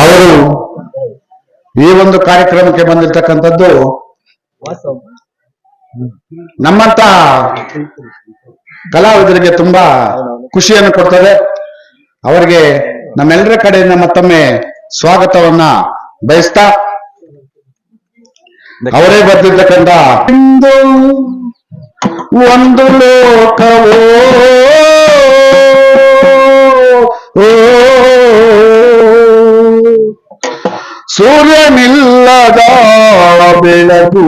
ಅವರು ಈ ಒಂದು ಕಾರ್ಯಕ್ರಮಕ್ಕೆ ಬಂದಿರ್ತಕ್ಕಂಥದ್ದು ನಮ್ಮಂತ ಕಲಾವಿದರಿಗೆ ತುಂಬಾ ಖುಷಿಯನ್ನು ಕೊಡ್ತದೆ. ಅವರಿಗೆ ನಮ್ಮೆಲ್ಲರ ಕಡೆಯಿಂದ ಮತ್ತೊಮ್ಮೆ ಸ್ವಾಗತವನ್ನ ಬಯಸ್ತಾ ಅವರೇ ಬರ್ತಿರ್ತಕ್ಕಂಥ ಒಂದು ಲೋಕವೋ ಓ, ಸೂರ್ಯನಿಲ್ಲದ ಬೆಳಕು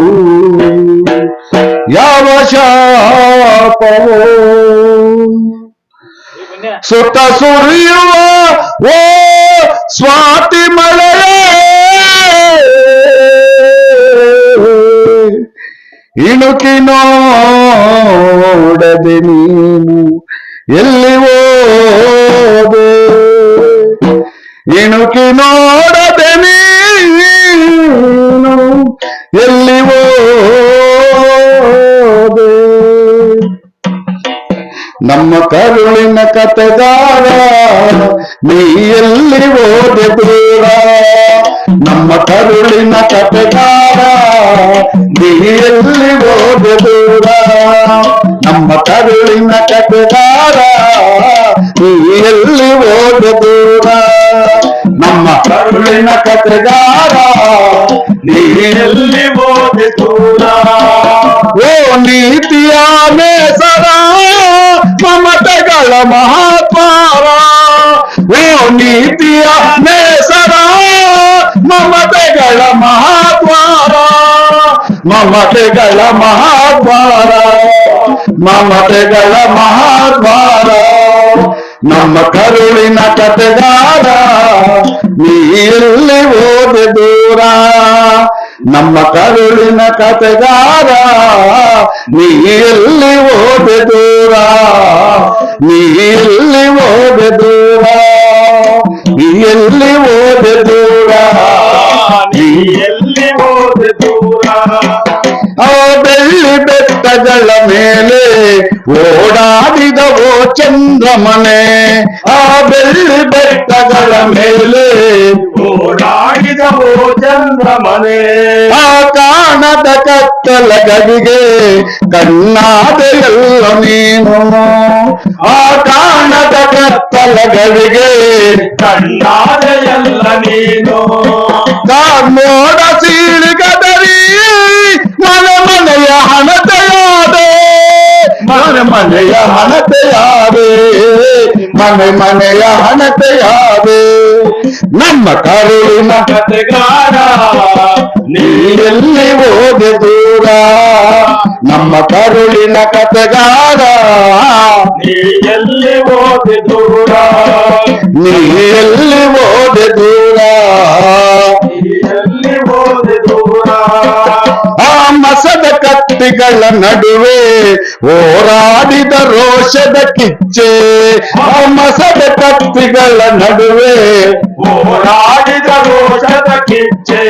ಯಾವ ಶಾಪವೋ? ಸುತ್ತ ಸುರಿಯುವ ಓ ಸ್ವಾತಿ ಮಳೆಯೇ. ಇಣುಕಿ ನೋಡದೆ ನೀನು ಎಲ್ಲಿ ಓದೆ ಇಣುಕಿ ನೋಡದೆ ನೀನು ಎಲ್ಲಿ ಓದೆ ನಮ್ಮ ಕರುಳಿನ ಕತೆಗಾರ ನೀ ಎಲ್ಲಿ ಓದೆ ದೂರ. ನಮ್ಮ ಕರುಳಿನ ಕತೆಗಾರ ನೀ ಎಲ್ಲಿ ಓದೆ ದೂರ. ನಮ್ಮ ಕರುಳಿನ ಕತೆಗಾರ ನೀ ಎಲ್ಲಿ ಓದೆ ದೂರ. ನಮ್ಮ ಕರುಳಿನ ಕತೆಗಾರ ಎಲ್ಲಿ ಹೋದೆ ದೂರ ಓ ನೀತಿಯ ಮೇಸರ ಮಮತೆಗಳ ಮಹಾತ್ಮಾರ ಓ ನೀತಿಯ ಮೇಸರ ಮಮತೆಗಳ ಮಹಾತ್ಮಾರ ಮಮತೆಗಳ ಮಹಾದ್ವಾರ ಮಮತೆಗಳ ಮಹಾದ್ವಾರ ನಮ್ಮ ಕರುಳಿನ ಕತೆಗಾರ ನೀ ಎಲ್ಲಿ ಹೋದೆ ದೂರ ನಮ್ಮ ಕರುಳಿನ ಕತೆಗಾರ ನೀ ಎಲ್ಲಿ ಹೋದೆ ದೂರ ನೀ ಎಲ್ಲಿ ಹೋದೆ ದೂರ ನೀ ಎಲ್ಲಿ ಹೋದೆ ದೂರ ನೀ ಎಲ್ಲಿ ಹೋದೆ ದೂರ ಆ ಬೆಳ್ಳಿ ಬೆಟ್ಟಗಳ ಮೇಲೆ ಓಡಾಡಿದವೋ ಚಂದ್ರಮನೆ ಆ ಬೆಳ್ಳಿ ಬೆಟ್ಟಗಳ ಮೇಲೆ ಓಡಾಡಿದವೋ ಚಂದ್ರಮನೆ ಆ ಕಾಣದ ಕತ್ತಲ ಗಡಿಗೆ ಕಣ್ಣಾದೆಯಲ್ಲ ನೀನು ಆ ಕಾಣದ ಕತ್ತಲ ಗಡಿಗೆ ಕಣ್ಣಾದೆಯಲ್ಲ ನೀನು ಕಾಮೋಡ ಸೀಳಿಗದರಿ ಮನೆ ಮನೆಯ ಹಣತೆಯಾದೆ ಮನೆ ಮನೆಯ ಹಣತೆಯಾದೆ ಮನೆ ಮನೆಯ ಹಣತೆಯಾದೆ ನಮ್ಮ ಕರುಳಿನ ಕತೆಗಾರ ನೀ ಓದೆ ದೂರ ನಮ್ಮ ಕರುಳಿನ ಕತೆಗಾರ ನೀ ಓದೆ ದೂರ ನೀ ಓದೆ ದೂರ ನೀ ಓದೆ ದೂರ ಮಸದ ಕತ್ತಿಗಳ ನಡುವೆ ಹೋರಾಡಿದ ರೋಷದ ಕಿಚ್ಚೆ ಆ ಮಸದ ಕತ್ತಿಗಳ ನಡುವೆ ಹೋರಾಡಿದ ರೋಷದ ಕಿಚ್ಚೆ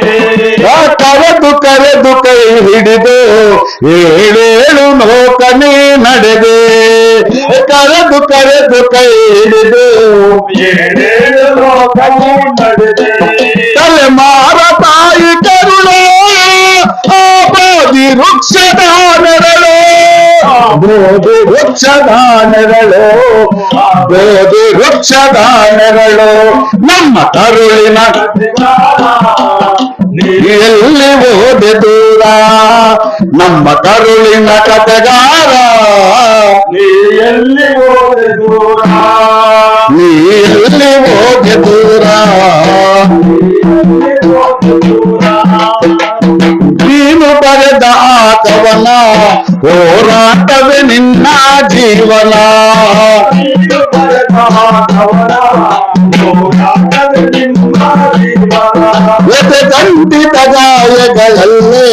ಆ ಕರೆದು ಕರೆದು ಕೈ ಹಿಡಿದು ಏಳೇಳು ಲೋಕನೇ ನಡೆದೆ ಕರೆದು ಕರೆದು ಕೈ ಹಿಡಿದು ಏಳೇಳು ಲೋಕವು ನಡೆದೆ ಬೋಧಿ ವೃಕ್ಷದ ನೆರಳು ಬೋಧಿ ವೃಕ್ಷದ ನೆರಳು ಬೋಧಿ ವೃಕ್ಷದ ನೆರಳು ನಮ್ಮ ಕರುಳಿನ ನೀ ಎಲ್ಲಿ ಹೋದೆ ದೂರ ನಮ್ಮ ಕರುಳಿನ ಕತೆಗಾರ ನೀ ಎಲ್ಲಿ ಹೋದೆ ದೂರ ನೀ ಎಲ್ಲಿ ಹೋದೆ ದೂರ ಎಲ್ಲಿ ಹೋದೆ ದೂರ ನೀನು ಬರೆದ ಆತವನ ಹೋರಾಟವೇ ನಿನ್ನ ಜೀವನ ಖಂಡಿತ ಗಾಯಗಳಲ್ಲೇ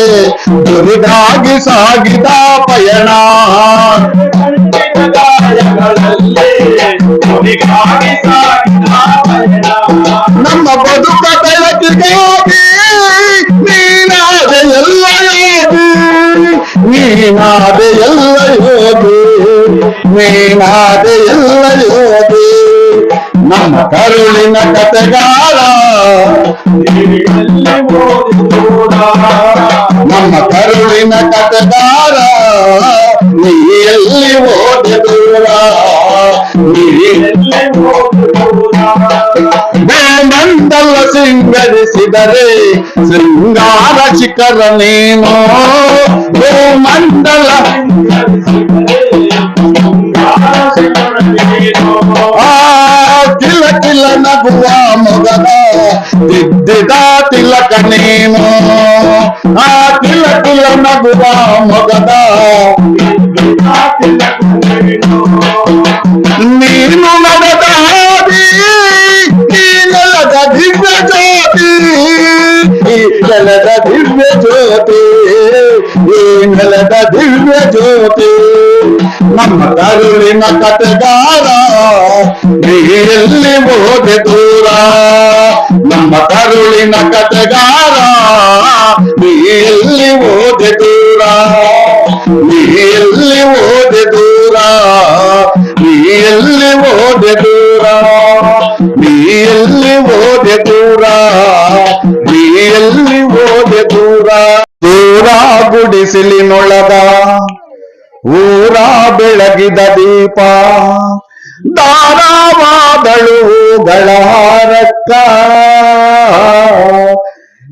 ದುರಿದಾಗಿ ಸಾಗಿದ ಪಯಣ. ನಮ್ಮ ಬದುಕ ಬೆಳಕಿಗಾಗಿ ನೀನಾದೆ ಎಲ್ಲ ಯೋಗಿ ನೀನಾದೆ ಎಲ್ಲ ಯೋಗಿ ನಮ್ಮ ಕರುಳಿನ ಕತೆಗಾರ ನೀರಲ್ಲಿ ಓದಿ ದೂರ ನಮ್ಮ ಕರುಳಿನ ಕಥೆಗಾರ ನೀ ಎಲ್ಲಿ ಹೋದೆ వేమందల సింగరిసిదరే శృంగార శిఖర నేను మండల కిల కిల నగువా మొగల దిద్దిదా తిలక నేను ఆ కిల కిల నగువా మొగదా ಈ ನೆಲದ ದಿವ್ಯ ಜ್ಯೋತಿ ಈ ನೆಲದ ದಿವ್ಯ ಜ್ಯೋತಿ ನಮ್ಮ ಕರುಳಿನ ಕಥೆಗಾರ ನೀ ಎಲ್ಲಿ ಹೋದೆ ದೂರ ನಮ್ಮ ಕರುಳಿನ ಕಥೆಗಾರ ನೀ ಎಲ್ಲಿ ಹೋದೆ ದೂರ ನೀ ಎಲ್ಲಿ ಹೋದೆ ದೂರ ನೀ ಎಲ್ಲಿ ಹೋದೆ ದೂರ ನೀ ಎಲ್ಲಿ ಹೋದೆ ದೂರ ನೀ ಎಲ್ಲಿ ಹೋದೆ ದೂರ? ದೂರ ಗುಡಿಸಿಲಿನೊಳಗ. ಊರ ಬೆಳಗಿದ ದೀಪ. ದಾರವಾದಳು ಗಳಹಾರಕ್ಕ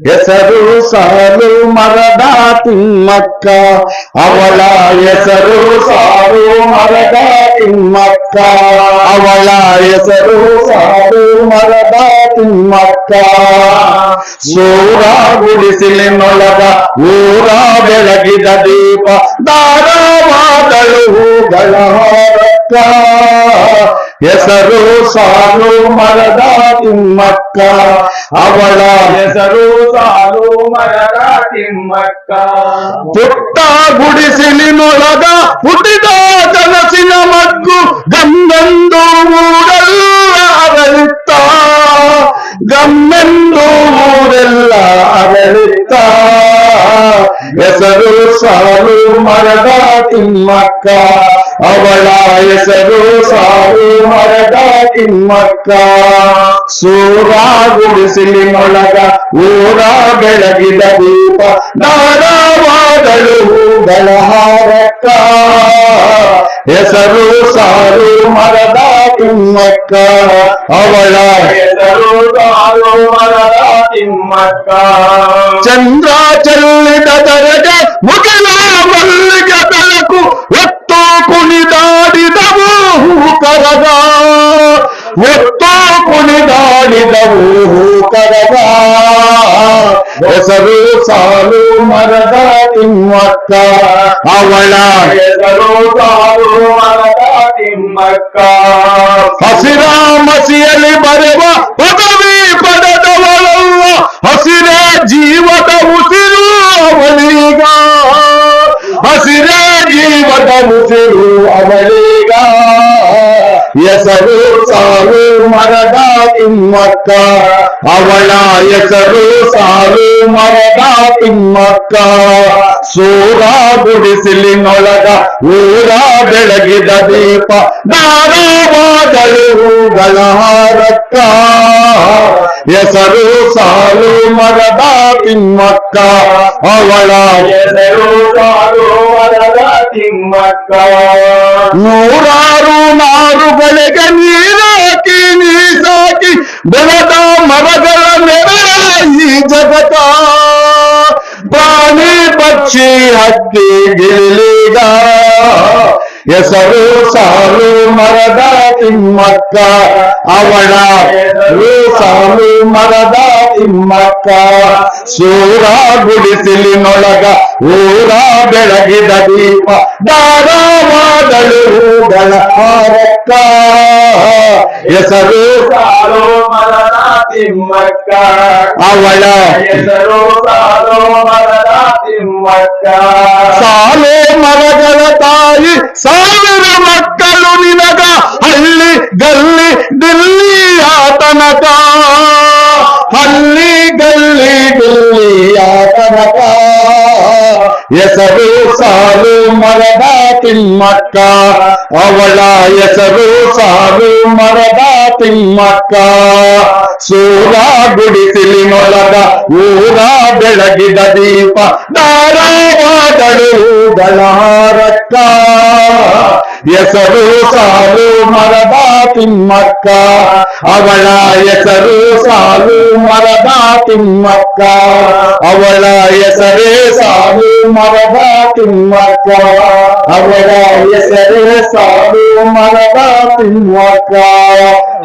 ಹೆಸರು ಸಾಲು ಮರದ ತಿಮ್ಮಕ್ಕ ಅವಳ ಹೆಸರು ಸಾಲು ಮರದ ತಿಮ್ಮಕ್ಕ ಅವಳ ಹೆಸರು ಸಾಲು ಮರದ ತಿಮ್ಮಕ್ಕ ಸೂರ ಗುಡಿಸಿಲಿನೊಳಗ ಊರ ಬೆಳಗಿದ ದೀಪ ದಾರವಾದಳು ಗಳಹಾರಕ್ಕ ಹೆಸರು ಸಾಲು ಮರದ ತಿಮ್ಮಕ್ಕ. ಅವಳ ಹೆಸರು ಸಾಲು ಮರದ ತಿಮ್ಮಕ್ಕ. ಪುಟ್ಟ ಗುಡಿಸಿಲಿನೊಳಗ ಹುಟ್ಟಿದ ಕನಸಿನ ಮಗ್ಗು ಗಮ್ಮೆಂದು ಊರೆಲ್ಲ ಅರಳಿತ್ತ. ಗಮ್ಮೆಂದು ಊರೆಲ್ಲ ಅರಳಿತ್ತ. ಹೆಸರು ಸಾರು ಮರದ ತಿಮ್ಮಕ್ಕ. ಅವಳ ಹೆಸರು ಸಾರು ಮರದ ತಿಮ್ಮಕ್ಕ. ಸೂರ ಗುಡಿಸಿಲಿನೊಳಗ ಊರ ಬೆಳಗಿದ ದೀಪ ನಾರಾವಾದಳು ಬೆಳಹಾರಕ್ಕ ಹೆಸರು ಸಾಲು ಮರದ ತಿಮ್ಮಕ್ಕ ಚಂದ್ರ ಚೆಲ್ಲಿದ ದರಗೆ ಮುಗಿಲ ಮಲ್ಲಿಗೆ ಬೆಳಕು ಒತ್ತು ಕುಣಿದಾಡಿದವು ಕರಗ ಒತ್ತು ಕುಣಿದಾಡಿದವು ಕರಗ ಹೆಸರು ಸಾಲು ಮರದ ತಿಮ್ಮಕ್ಕ ಅವಳ ಹೆಸರು ಸಾಲು ಮರದ ತಿಮ್ಮಕ್ಕ ಹಸಿರ ಮಸಿಯಲ್ಲಿ ಬರೆವ ಪದವಿ ಪಡೆದವಳಲ್ಲ ಹಸಿರೇ ಜೀವದ ಉಸಿರು ಅವಳೀಗ ಹಸಿರೇ ಜೀವದ ಉಸಿರು ಅವಳೀಗ ಹೆಸರು ಸಾಲು ಮರದ ತಿಮ್ಮಕ್ಕ ಅವಳ ಹೆಸರು ಸಾಲು ಮರದ ತಿಮ್ಮಕ್ಕ ಸೂರ ಗುಡಿಸಿಲಿನೊಳಗ ಊರ ಬೆಳಗಿದ ದೀಪ ದಾರವಾದಳು ಗಳಹಾರಕ್ಕ ಹೆಸರು ಸಾಲು ಮರದ ತಿಮ್ಮಕ್ಕ ಅವಳ ಹೆಸರು ಸಾಲು ಮರದ ತಿಮ್ಮಕ್ಕ ನೂರಾರು ನಾರುಗಳಿಗೆ ನೀರಾಕಿ ನೀ ಸಾಕಿ ಬೆಳೆದ ಮರಗಳ ನೆರಳ ಈ ಜಗತ ಪ್ರಾಣಿ ಪಕ್ಷಿ ಹಕ್ಕಿ ಗಿಳಿಗ ಹೆಸರು ಸಾಲು ಮರದ ತಿಮ್ಮಕ್ಕ. ಅವಳ ಸಾಲು ಮರದ ತಿಮ್ಮಕ್ಕ. ಸೂರ ಗುಡಿಸಿಲಿನೊಳಗ ಊರ ಬೆಳಗಿದ ದೀಪ. ದಾರವಾದಳು ಗಳಹಾರಕ್ಕ ಹೆಸರು ಸಾಲು ಮರದ ತಿಮ್ಮಕ್ಕ ಅವಳ ಹೆಸರು ಸಾಲು ಮರದ ತಿಮ್ಮಕ್ಕ ಸಾಲೆ ಮರಗಳ ತಾಯಿ ಸಾವಿರ ಮಕ್ಕಳು ನಿನಗ ಹಳ್ಳಿ ಗಲ್ಲಿ ದಿಲ್ಲಿಯ ತನಕ ಹಳ್ಳಿ ಗಲ್ಲಿ ದಿಲ್ಲಿಯ ತನಕ ಹೆಸರು ಸಾಲು ಮರದ ತಿಮ್ಮಕ್ಕ ಅವಳ ಹೆಸರು ಸಾಲು ಮರದ ತಿಮ್ಮಕ್ಕ ಸೂರ ಗುಡಿಸಿಲಿನೊಳಗ ಊರ ಬೆಳಗಿದ ದೀಪ ಧಾರವಾಡಳು ಗಳಾರಕ್ಕ ಹೆಸರು ಸಾಲು ಮರದ ತಿಮ್ಮಕ್ಕ ಅವಳ ಹೆಸರು ಸಾಲು ಮರದ ತಿಮ್ಮಕ್ಕ ಅವಳ ಹೆಸರೇ ಸಾಲು ಮರದ ತಿಮ್ಮಕ್ಕ ಅವಳ ಹೆಸರೇ ಸಾಲು ಮರದ ತಿಮ್ಮಕ್ಕ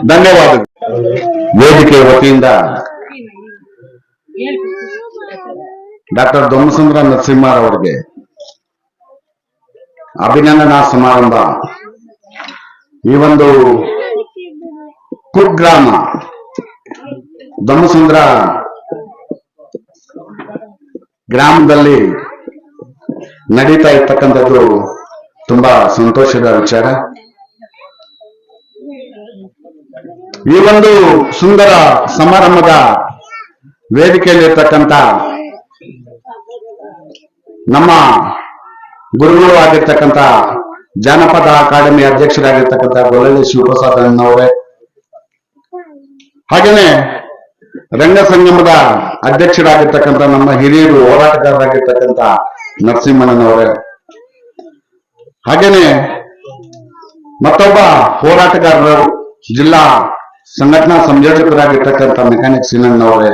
ಧನ್ಯವಾದಗಳು ವೇದಿಕೆ ವತಿಯಿಂದ ಡಾಕ್ಟರ್ ದೊಮ್ಮಸುಂದ್ರ ನರಸಿಂಹರ್ ಅವರಿಗೆ ಅಭಿನಂದನಾ ಸಮಾರಂಭ. ಈ ಒಂದು ಕುಗ್ರಾಮ ದೊಮ್ಮಸುಂದ್ರ ಗ್ರಾಮದಲ್ಲಿ ನಡೀತಾ ಇರ್ತಕ್ಕಂಥದ್ದು ತುಂಬಾ ಸಂತೋಷದ ವಿಚಾರ. ಈ ಒಂದು ಸುಂದರ ಸಮಾರಂಭದ ವೇದಿಕೆಯಲ್ಲಿರ್ತಕ್ಕಂಥ ನಮ್ಮ ಗುರುಗಳು ಆಗಿರ್ತಕ್ಕಂತ ಜಾನಪದ ಅಕಾಡೆಮಿ ಅಧ್ಯಕ್ಷರಾಗಿರ್ತಕ್ಕಂತ ಗೊಲ್ಲಳ್ಳಿ ಶಿವಪ್ರಸಾದ್ ಅಣ್ಣವರೇ ಹಾಗೇನೆ ರಂಗ ಸಂಗಮದ ಅಧ್ಯಕ್ಷರಾಗಿರ್ತಕ್ಕಂಥ ನಮ್ಮ ಹಿರಿಯರು ಹೋರಾಟಗಾರರಾಗಿರ್ತಕ್ಕಂಥ ನರಸಿಂಹಣ್ಣನವರೇ. ಹಾಗೇನೆ ಮತ್ತೊಬ್ಬ ಹೋರಾಟಗಾರರು ಜಿಲ್ಲಾ ಸಂಘಟನಾ ಸಂಯೋಜಕರಾಗಿರ್ತಕ್ಕಂಥ ಮೆಕ್ಯಾನಿಕ್ ಸಿನಣ್ಣವರೇ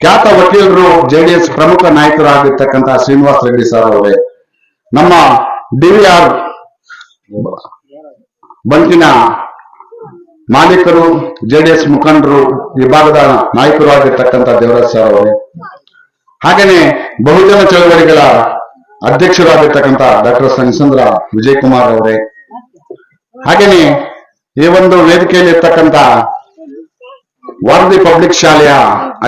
ಖ್ಯಾತ ವಕೀಲರು ಜೆಡಿಎಸ್ ಪ್ರಮುಖ ನಾಯಕರಾಗಿರ್ತಕ್ಕಂತ ಶ್ರೀನಿವಾಸ್ ರೆಡ್ಡಿ ಸರ್ ಅವರೇ. ನಮ್ಮ ಡಿವಿಆರ್ ಬಂಕಿನ ಮಾಲೀಕರು, ಜೆಡಿಎಸ್ ಮುಖಂಡರು, ವಿಭಾಗದ ನಾಯಕರು ಆಗಿರ್ತಕ್ಕಂಥ ದೇವರಾಜ್ ಸರ್ ಅವರು, ಹಾಗೇನೆ ಬಹುಜನ ಚಳವಳಿಗಳ ಅಧ್ಯಕ್ಷರಾಗಿರ್ತಕ್ಕಂಥ ಡಾಕ್ಟರ್ ಸಂಗಸಂದ್ರ ವಿಜಯ್ ಕುಮಾರ್ ಅವರೇ, ಹಾಗೇನೆ ಈ ಒಂದು ವೇದಿಕೆಯಲ್ಲಿ ಇರ್ತಕ್ಕಂಥ ವಾರದಿ ಪಬ್ಲಿಕ್ ಶಾಲೆಯ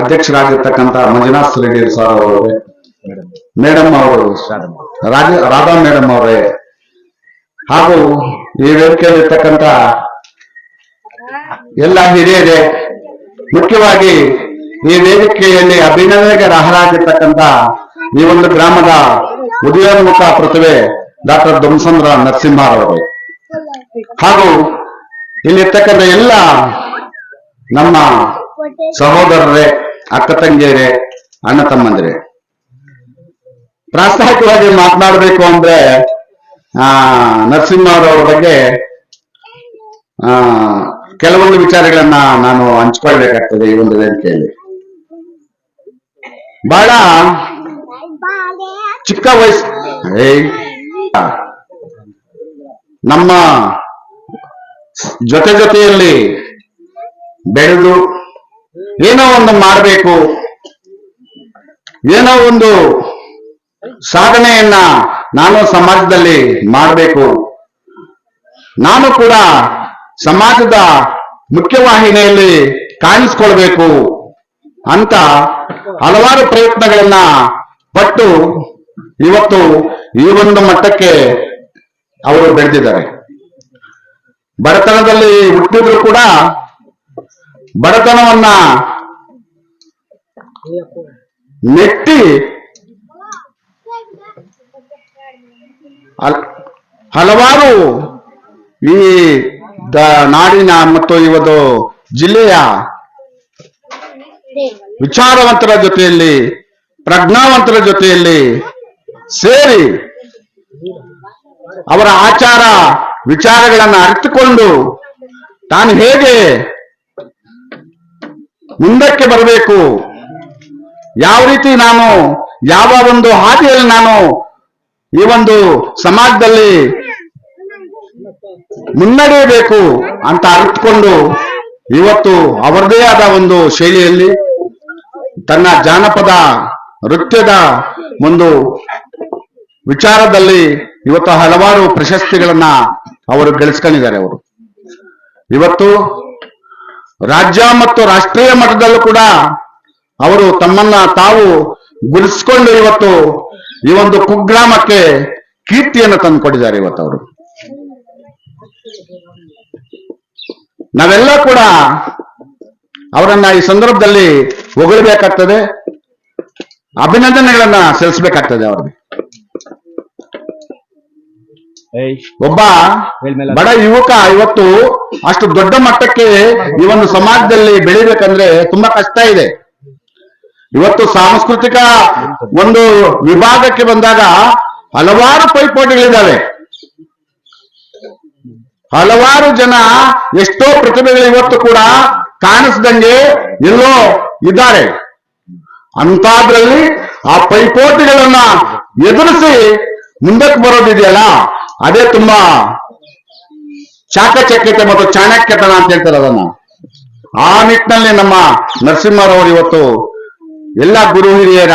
ಅಧ್ಯಕ್ಷರಾಗಿರ್ತಕ್ಕಂಥ ಮಂಜುನಾಥ್ ರೆಡ್ಡಿ ಸರ್ ಅವರೇ ಮೇಡಮ್ ಅವರು ರಾಜ ರಾಧಾ ಮೇಡಮ್ ಅವರೇ. ಹಾಗೂ ಈ ವೇದಿಕೆಯಲ್ಲಿ ಇರ್ತಕ್ಕಂಥ ಎಲ್ಲ ಹಿರಿಯರೇ, ಮುಖ್ಯವಾಗಿ ಈ ವೇದಿಕೆಯಲ್ಲಿ ಅಭಿನಂದನೆಗೆ ಅರ್ಹರಾಗಿರ್ತಕ್ಕಂಥ ಈ ಒಂದು ಗ್ರಾಮದ ಉದಯೋನ್ಮುಖ ಪ್ರತಿಭೆ ಡಾಕ್ಟರ್ ಧ್ವಂಸಂದ್ರ ನರಸಿಂಹರವರು. ಹಾಗೂ ಇಲ್ಲಿರ್ತಕ್ಕಂಥ ಎಲ್ಲ ನಮ್ಮ ಸಹೋದರರೇ, ಅಕ್ಕ ತಂಗಿಯರೇ, ಅಣ್ಣ ತಮ್ಮಂದಿರೇ. ಪ್ರಾಸ್ತಾವಿಕವಾಗಿ ಮಾತನಾಡಬೇಕು ಅಂದ್ರೆ, ಆ ನರಸಿಂಹರವರ ಬಗ್ಗೆ, ಆ, ಕೆಲವೊಂದು ವಿಚಾರಗಳನ್ನ ನಾನು ಹಂಚ್ಕೊಳ್ಬೇಕಾಗ್ತದೆ ಈ ಒಂದು ವೇದಿಕೆಯಲ್ಲಿ ಬಹಳ ಚಿಕ್ಕ ವಯಸ್ಸು. ನಮ್ಮ ಜೊತೆ ಜೊತೆಯಲ್ಲಿ ಬೆಳೆದು ಏನೋ ಒಂದು ಮಾಡಬೇಕು, ಏನೋ ಒಂದು ಸಾಧನೆಯನ್ನ ನಾನು ಸಮಾಜದಲ್ಲಿ ಮಾಡಬೇಕು. ನಾನು ಕೂಡ ಸಮಾಜದ ಮುಖ್ಯವಾಹಿನಿಯಲ್ಲಿ ಕಾಣಿಸ್ಕೊಳ್ಬೇಕು ಅಂತ ಹಲವಾರು ಪ್ರಯತ್ನಗಳನ್ನ ಪಟ್ಟು ಇವತ್ತು ಈ ಒಂದು ಮಟ್ಟಕ್ಕೆ ಅವರು ಬೆಳೆದಿದ್ದಾರೆ. ಬಡತನದಲ್ಲಿ ಹುಟ್ಟಿದ್ರು ಕೂಡ ಬಡತನವನ್ನ ನೆಟ್ಟಿ ಹಲವಾರು ಈ ದ- ನಾಡಿನ ಮತ್ತು ಇವತ್ತು ಜಿಲ್ಲೆಯ ವಿಚಾರವಂತರ ಜೊತೆಯಲ್ಲಿ, ಪ್ರಜ್ಞಾವಂತರ ಜೊತೆಯಲ್ಲಿ ಸೇರಿ ಅವರ ಆಚಾರ ವಿಚಾರಗಳನ್ನು ಅರಿತುಕೊಂಡು ತಾನು ಹೇಗೆ ಮುಂದಕ್ಕೆ ಬರಬೇಕು? ಯಾವ ರೀತಿ ನಾನು ಯಾವ ಒಂದು ಹಾದಿಯಲ್ಲಿ ನಾನು ಈ ಒಂದು ಸಮಾಜದಲ್ಲಿ ಮುನ್ನಡೆಯಬೇಕು ಅಂತ ಅರಿತುಕೊಂಡು ಇವತ್ತು ಅವರದೇ ಆದ ಒಂದು ಶೈಲಿಯಲ್ಲಿ ತನ್ನ ಜಾನಪದ ನೃತ್ಯದ ಒಂದು ವಿಚಾರದಲ್ಲಿ ಇವತ್ತು ಹಲವಾರು ಪ್ರಶಸ್ತಿಗಳನ್ನ ಅವರು ಗಳಿಸ್ಕೊಂಡಿದ್ದಾರೆ ಅವರು. ಇವತ್ತು ರಾಜ್ಯ ಮತ್ತು ರಾಷ್ಟ್ರೀಯ ಮಟ್ಟದಲ್ಲೂ ಕೂಡ ಅವರು ತಮ್ಮನ್ನ ತಾವು ಗುರುಸ್ಕೊಂಡು ಇವತ್ತು ಈ ಒಂದು ಕುಗ್ರಾಮಕ್ಕೆ ಕೀರ್ತಿಯನ್ನು ತಂದುಕೊಟ್ಟಿದ್ದಾರೆ ಇವತ್ತು ಅವರು. ನಾವೆಲ್ಲ ಕೂಡ ಅವರನ್ನ ಈ ಸಂದರ್ಭದಲ್ಲಿ ಹೊಗಳಬೇಕಾಗ್ತದೆ. ಅಭಿನಂದನೆಗಳನ್ನ ಸಲ್ಲಿಸಬೇಕಾಗ್ತದೆ ಅವ್ರಿಗೆ. ಒಬ್ಬ ಬಡ ಯುವಕ ಇವತ್ತು ಅಷ್ಟು ದೊಡ್ಡ ಮಟ್ಟಕ್ಕೆ ಈ ಒಂದು ಸಮಾಜದಲ್ಲಿ ಬೆಳಿಬೇಕಂದ್ರೆ ತುಂಬಾ ಕಷ್ಟ ಇದೆ. ಇವತ್ತು ಸಾಂಸ್ಕೃತಿಕ ಒಂದು ವಿಭಾಗಕ್ಕೆ ಬಂದಾಗ ಹಲವಾರು ಪೈಪೋಟಿಗಳಿದ್ದಾವೆ. ಹಲವಾರು ಜನ ಎಷ್ಟೋ ಪ್ರತಿಭೆಗಳು ಇವತ್ತು ಕೂಡ ಕಾಣಿಸ್ದಂಗೆ ಎಲ್ಲೋ ಇದ್ದಾರೆ. ಅಂತಾದ್ರಲ್ಲಿ ಆ ಪೈಪೋಟಿಗಳನ್ನ ಎದುರಿಸಿ ಮುಂದಕ್ಕೆ ಬರೋದಿದೆಯಲ್ಲ? ಅದೇ ತುಂಬಾ ಚಾಕಚಕ್ಯತೆ ಮತ್ತು ಚಾಣಕ್ಯತನ ಅಂತ ಹೇಳ್ತಾರೆ ಅದನ್ನ. ಆ ನಿಟ್ಟಿನಲ್ಲಿ ನಮ್ಮ ನರಸಿಂಹರವರು ಇವತ್ತು ಎಲ್ಲ ಗುರು ಹಿರಿಯರ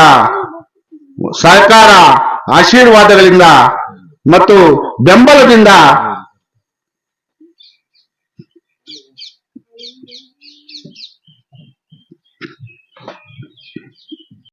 ಸಹಕಾರ ಆಶೀರ್ವಾದಗಳಿಂದ ಮತ್ತು ಬೆಂಬಲದಿಂದ